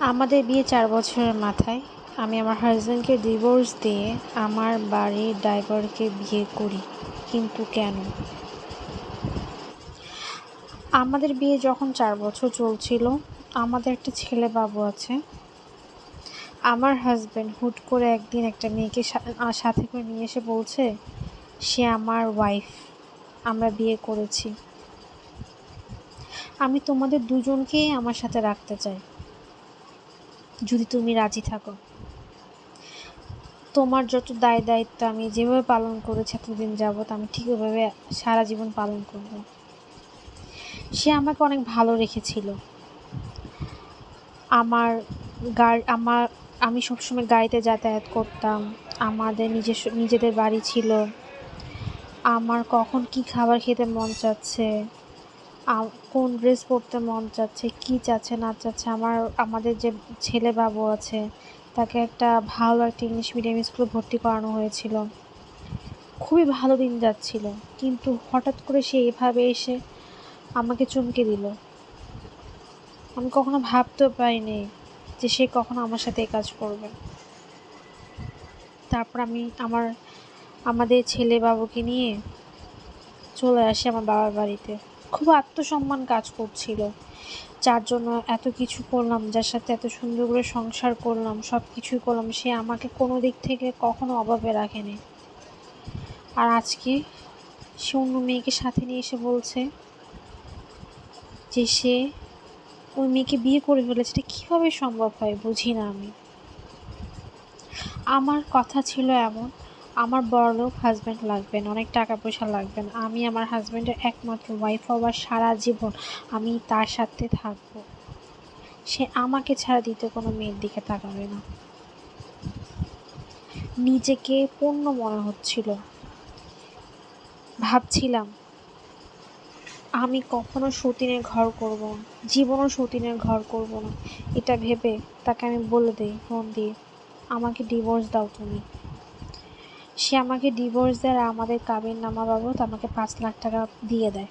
আমাদের বিয়ে চার বছরের মাথায়। আমি আমার হাজব্যান্ডকে ডিভোর্স দিয়ে আমার বাড়ির ড্রাইভারকে বিয়ে করি। কিন্তু কেন? আমাদের বিয়ে যখন চার বছর চলছিল, আমাদের একটা ছেলে বাবু আছে। আমার হাজব্যান্ড হুট করে একদিন একটা মেয়েকে সাথে করে নিয়ে এসে বলছে, সে আমার ওয়াইফ আমরা বিয়ে করেছি। আমি তোমাদের দুজনকেই আমার সাথে রাখতে চাই। যদি তুমি রাজি থাকো। তোমার যত দায় দায়িত্ব আমি যেভাবে পালন করেছি এতদিন যাবৎ, আমি ঠিক ওভাবে সারা জীবন পালন করব। সে আমাকে অনেক ভালো রেখেছিল। আমার গাড়ি, আমার, আমি সবসময় গাড়িতে যাতায়াত করতাম। আমাদের নিজস্ব, নিজেদের বাড়ি ছিল। আমার কখন কি খাবার খেতে মন চাচ্ছে কোন ড্রেস পরতে মন চাচ্ছে, কি চাচ্ছে, না চাচ্ছে, আমার, আমাদের যে ছেলে বাবু আছে, তাকে একটা ভালো একটা ইংলিশ মিডিয়াম স্কুলে ভর্তি করানো হয়েছিল। খুবই ভালো দিন যাচ্ছিল, কিন্তু হঠাৎ করে সে এভাবে এসে আমাকে চমকে দিল। আমি কখনো ভাবতেও পারিনি যে সে কখনো আমার সাথে এই কাজ করবে। তারপর আমি আমার, আমাদের ছেলে বাবুকে নিয়ে চলে আসি আমার বাবার বাড়িতে। খুব আত্মসম্মান কাজ করছিল। যার জন্য এত কিছু করলাম, যার সাথে এত সুন্দর করে সংসার করলাম সব কিছুই করলাম, সে আমাকে কোনো দিক থেকে কখনো অভাবে রাখেনি। আর আজকে সে অন্য মেয়েকে সাথে নিয়ে এসে বলছে যে সে ওই মেয়েকে বিয়ে করে ফেলেছে, এটা কীভাবে সম্ভব হয় বুঝি না আমি। আমার কথা ছিল এমন আমার বড়লোক হাজব্যান্ড লাগবেন, অনেক টাকা পয়সা লাগবেন। আমি আমার হাজব্যান্ডের একমাত্র ওয়াইফ হবার সারা জীবন আমি তার সাথে থাকব। সে আমাকে ছাড়া দ্বিতীয় কোনো মেয়ের দিকে তাকাবে না। নিজেকে পূর্ণ মনে হচ্ছিল। ভাবছিলাম, আমি কখনো সতীনের ঘর করব না, জীবনও সতীনের ঘর করব না। এটা ভেবে তাকে আমি বলে দিই ফোন দিয়ে, আমাকে ডিভোর্স দাও তুমি। সে আমাকে ডিভোর্স দেয় আর আমাদের কাবিন নামা বাবদ আমাকে পাঁচ লাখ টাকা দিয়ে দেয়।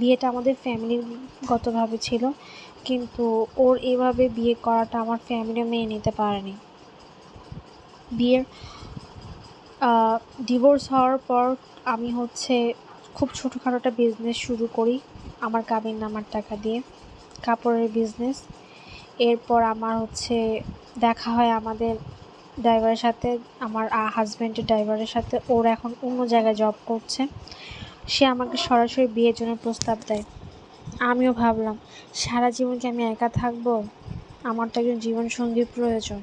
বিয়েটা আমাদের ফ্যামিলিগতভাবে ছিল, কিন্তু ওর এভাবে বিয়ে করাটা আমার ফ্যামিলি মেনে নিতে পারেনি। বিয়ের ডিভোর্স হওয়ার পর আমি হচ্ছে খুব ছোটোখাটো একটা বিজনেস শুরু করি, আমার কাবিন নামার টাকা দিয়ে, কাপড়ের বিজনেস এরপর আমার হচ্ছে দেখা হয় আমাদের ড্রাইভারের সাথে, আমার হাজব্যান্ডের ড্রাইভারের সাথে, ওর এখন অন্য জায়গায় জব করছে। সে আমাকে সরাসরি বিয়ের জন্য প্রস্তাব দেয়। আমিও ভাবলাম, সারা জীবন কি আমি একা থাকব? আমার তো একজন জীবনসঙ্গীর প্রয়োজন।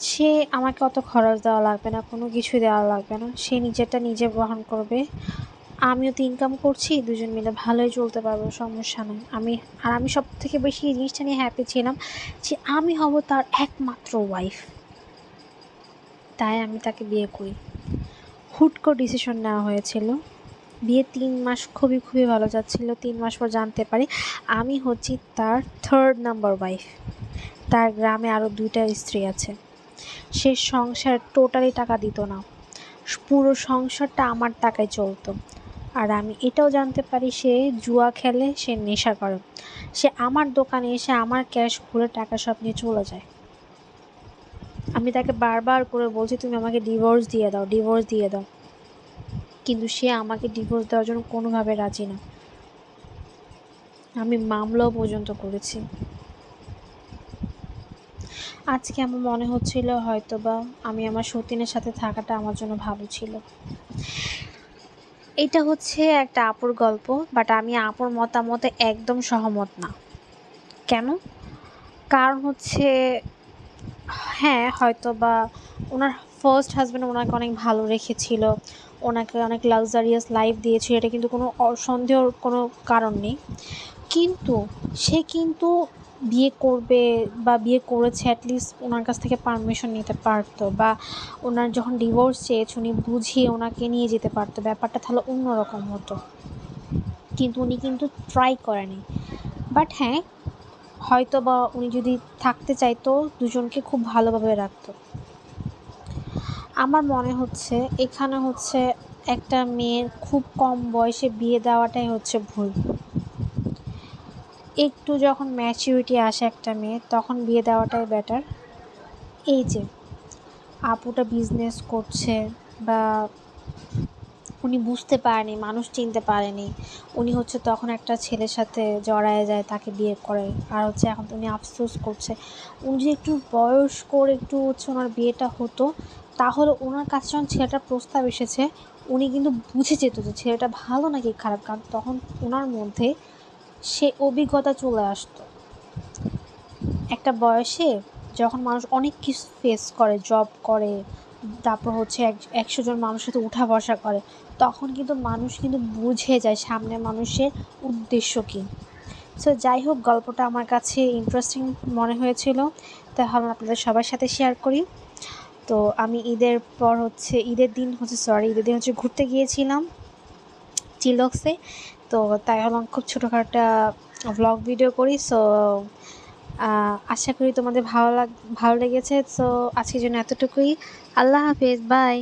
সে আমাকে অত খরচ দেওয়া লাগবে না, কোনো কিছু দেওয়া লাগবে না। সে নিজেরটা নিজে বহন করবে। আমিও তো ইনকাম করছি, দুজন মিলে ভালোই চলতে পারব, সমস্যা নেই। আমি, আর আমি সব থেকে বেশি এই জিনিসটা নিয়ে হ্যাপি ছিলাম যে আমি হব তার একমাত্র ওয়াইফ তাই আমি তাকে বিয়ে করি। হুট করে ডিসিশন নেওয়া হয়েছিল। বিয়ে তিন মাস খুবই খুবই ভালো যাচ্ছিল, তিন মাস পর জানতে পারি আমি হচ্ছি তার থার্ড নাম্বার ওয়াইফ তার গ্রামে আরও দুইটা স্ত্রী আছে। সে সংসার টোটালি টাকা দিত না। পুরো সংসারটা আমার টাকায় চলতো। আর আমি এটাও জানতে পারি সে জুয়া খেলে সে নেশা করে। সে আমার দোকানে এসে আমার ক্যাশ খুলে টাকা সব নিয়ে চলে যায়। আমি তাকে বারবার করে বলছি, তুমি আমাকে ডিভোর্স দিয়ে দাও ডিভোর্স দিয়ে দাও। কিন্তু সে আমাকে ডিভোর্স দেওয়ার জন্য কোনোভাবে রাজি না। আমি মামলাও পর্যন্ত করেছি। আজকে আমার মনে হচ্ছিল হয়তো বা আমি আমার সতীনের সাথে থাকাটা আমার জন্য ভালো ছিল। এটা হচ্ছে একটা আপুর গল্প বাট আমি আপুর মতামতে একদম সহমত না। কেন? কারণ হচ্ছে হ্যাঁ হয়তো বা ওনার ফার্স্ট হাজব্যান্ড ওনাকে অনেক ভালো রেখেছিল, ওনাকে অনেক লাক্সারিয়াস লাইফ দিয়েছিল, এটা কিন্তু কোনো অ- সন্দেহর কোনো কারণ নেই। কিন্তু সে কিন্তু বিয়ে করবে বা বিয়ে করেছে অ্যাটলিস্ট ওনার কাছ থেকে পারমিশন নিতে পারতো বা ওনার যখন ডিভোর্স চেয়েছে, উনি বুঝিয়ে ওনাকে নিয়ে যেতে পারতো। ব্যাপারটা তাহলে অন্যরকম হতো। কিন্তু উনি কিন্তু ট্রাই করেনি। বাট হ্যাঁ হয়তো বা উনি যদি থাকতে চাইতো, দুজনকে খুব ভালোভাবে রাখতো। আমার মনে হচ্ছে, এখানে হচ্ছে একটা মেয়ের খুব কম বয়সে বিয়ে দেওয়াটাই হচ্ছে ভুল। একটু যখন ম্যাচিউরিটি আসে একটা মেয়ে, তখন বিয়ে দেওয়াটাই বেটার এই যে, আপুটা বিজনেস করছে বা উনি বুঝতে পারেনি, মানুষ চিনতে পারেনি, উনি হচ্ছে তখন একটা ছেলের সাথে জড়ায় যায়, তাকে বিয়ে করে। আর হচ্ছে এখন উনি আফসোস করছে। উনি যদি একটু বয়স করে একটু হচ্ছে ওনার বিয়েটা হতো, তাহলে ওনার কাছে যখন ছেলেটার প্রস্তাব এসেছে, উনি কিন্তু বুঝে যেত যে ছেলেটা ভালো নাকি খারাপ, কারণ তখন ওনার মধ্যে সে অভিজ্ঞতা চলে আসতো। একটা বয়সে যখন মানুষ অনেক কিছু ফেস করে জব করে, তারপর হচ্ছে এক, একশো জন মানুষের সাথে উঠা বসা করে, তখন কিন্তু মানুষ কিন্তু বুঝে যায় সামনে মানুষের উদ্দেশ্য কী। সো যাই হোক, গল্পটা আমার কাছে ইন্টারেস্টিং মনে হয়েছিল তাই ভাবলাম আপনাদের সবার সাথে শেয়ার করি। তো আমি ঈদের পর হচ্ছে, ঈদের দিন হচ্ছে সরি ঈদের দিন হচ্ছে ঘুরতে গিয়েছিলাম চিলক্সে তো তাই হলাম খুব ছোটোখাটো একটা ভ্লগ ভিডিও করি সো আশা করি তোমাদের ভালো লাগ, ভালো লেগেছে সো আজকের জন্য এতটুকুই। আল্লাহ হাফিজ বাই